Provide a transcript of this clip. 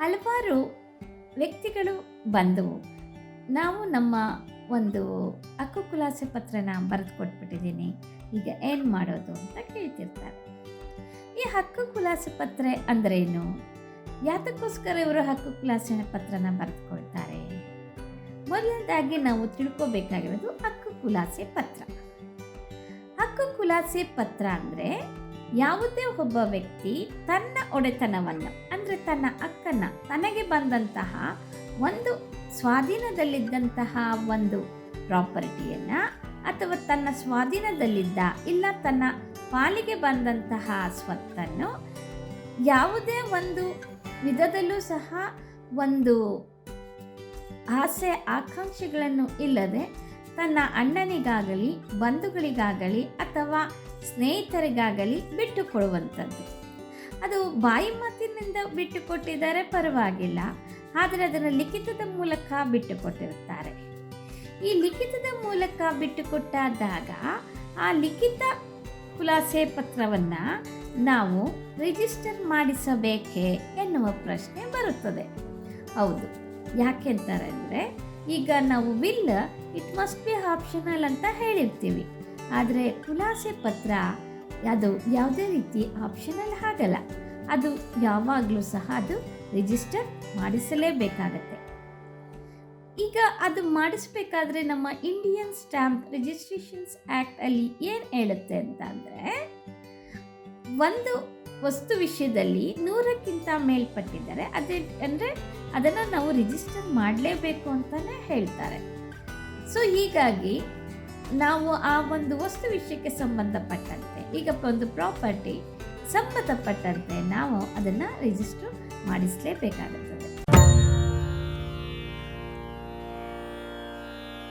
ಹಲವಾರು ವ್ಯಕ್ತಿಗಳು ಬಂದವು. ನಾವು ನಮ್ಮ ಒಂದು ಹಕ್ಕು ಖುಲಾಸೆ ಪತ್ರನ ಬರೆದು ಕೊಟ್ಬಿಟ್ಟಿದ್ದೀನಿ ಈಗ ಏನು ಮಾಡೋದು ಅಂತ ಕೇಳ್ತಿರ್ತಾರೆ. ಈ ಹಕ್ಕು ಕುಲಾಸೆ ಪತ್ರ ಅಂದ್ರೇನು? ಯಾತಕ್ಕೋಸ್ಕರ ಇವರು ಹಕ್ಕು ಖುಲಾಸೆ ಪತ್ರನ ಬರೆದುಕೊಳ್ತಾರೆ? ಮೊದಲನೇದಾಗಿ ನಾವು ತಿಳ್ಕೊಬೇಕಾಗಿರೋದು ಹಕ್ಕು ಕುಲಾಸೆ ಪತ್ರ. ಹಕ್ಕು ಕುಲಾಸೆ ಪತ್ರ ಅಂದರೆ ಯಾವುದೇ ಒಬ್ಬ ವ್ಯಕ್ತಿ ತನ್ನ ಒಡೆತನವನ್ನು, ಅಂದರೆ ತನ್ನ ಅಕ್ಕನ ತನಗೆ ಬಂದಂತಹ ಒಂದು ಸ್ವಾಧೀನದಲ್ಲಿದ್ದಂತಹ ಒಂದು ಪ್ರಾಪರ್ಟಿಯನ್ನು ಅಥವಾ ತನ್ನ ಸ್ವಾಧೀನದಲ್ಲಿದ್ದ ಇಲ್ಲ ತನ್ನ ಪಾಲಿಗೆ ಬಂದಂತಹ ಸ್ವತ್ತನ್ನು ಯಾವುದೇ ಒಂದು ವಿಧದಲ್ಲೂ ಸಹ ಒಂದು ಆಸೆ, ಆಕಾಂಕ್ಷೆಗಳನ್ನು ಇಲ್ಲದೆ ತನ್ನ ಅಣ್ಣನಿಗಾಗಲಿ, ಬಂಧುಗಳಿಗಾಗಲಿ ಅಥವಾ ಸ್ನೇಹಿತರಿಗಾಗಲಿ ಬಿಟ್ಟುಕೊಡುವಂಥದ್ದು. ಅದು ಬಾಯಿ ಮಾತಿನಿಂದ ಬಿಟ್ಟು ಕೊಟ್ಟಿದ್ದಾರೆ ಪರವಾಗಿಲ್ಲ, ಆದರೆ ಅದನ್ನು ಲಿಖಿತದ ಮೂಲಕ ಬಿಟ್ಟುಕೊಟ್ಟಿರುತ್ತಾರೆ. ಈ ಲಿಖಿತದ ಮೂಲಕ ಬಿಟ್ಟು ಕೊಟ್ಟಾದಾಗ ಆ ಲಿಖಿತ ಖುಲಾಸೆ ಪತ್ರವನ್ನು ನಾವು ರಿಜಿಸ್ಟರ್ ಮಾಡಿಸಬೇಕೇ ಎನ್ನುವ ಪ್ರಶ್ನೆ ಬರುತ್ತದೆ. ಹೌದು. ಯಾಕೆಂತಾರೆ ಅಂದರೆ ಈಗ ನಾವು will it must be optional ಅಂತ ಹೇಳಿರ್ತೀವಿ. ಆದರೆ ಖುಲಾಸೆ ಪತ್ರ ಅದು ಯಾವುದೇ ರೀತಿ ಆಪ್ಷನಲ್ ಆಗಲ್ಲ. ಅದು ಯಾವಾಗಲೂ ಸಹ ಅದು ರಿಜಿಸ್ಟರ್ ಮಾಡಿಸಲೇಬೇಕಾಗತ್ತೆ. ಈಗ ಅದು ಮಾಡಿಸ್ಬೇಕಾದ್ರೆ ನಮ್ಮ ಇಂಡಿಯನ್ ಸ್ಟ್ಯಾಂಪ್ ರಿಜಿಸ್ಟ್ರೇಷನ್ಸ್ ಆ್ಯಕ್ಟ್ ಅಲ್ಲಿ ಏನು ಹೇಳುತ್ತೆ ಅಂತ ಅಂದರೆ ಒಂದು ವಸ್ತು ವಿಷಯದಲ್ಲಿ ನೂರಕ್ಕಿಂತ ಮೇಲ್ಪಟ್ಟಿದ್ದಾರೆ. ಅದೇ ಅಂದರೆ ಅದನ್ನು ನಾವು ರಿಜಿಸ್ಟರ್ ಮಾಡಲೇಬೇಕು ಅಂತಲೇ ಹೇಳ್ತಾರೆ. ಸೊ ಹೀಗಾಗಿ ನಾವು ಆ ಒಂದು ವಸ್ತು ವಿಷಯಕ್ಕೆ ಸಂಬಂಧಪಟ್ಟಂತೆ, ಈಗ ಒಂದು ಪ್ರಾಪರ್ಟಿ ಸಂಬಂಧಪಟ್ಟಂತೆ ನಾವು ಅದನ್ನು ರಿಜಿಸ್ಟರ್ ಮಾಡಿಸಲೇಬೇಕಾಗುತ್ತದೆ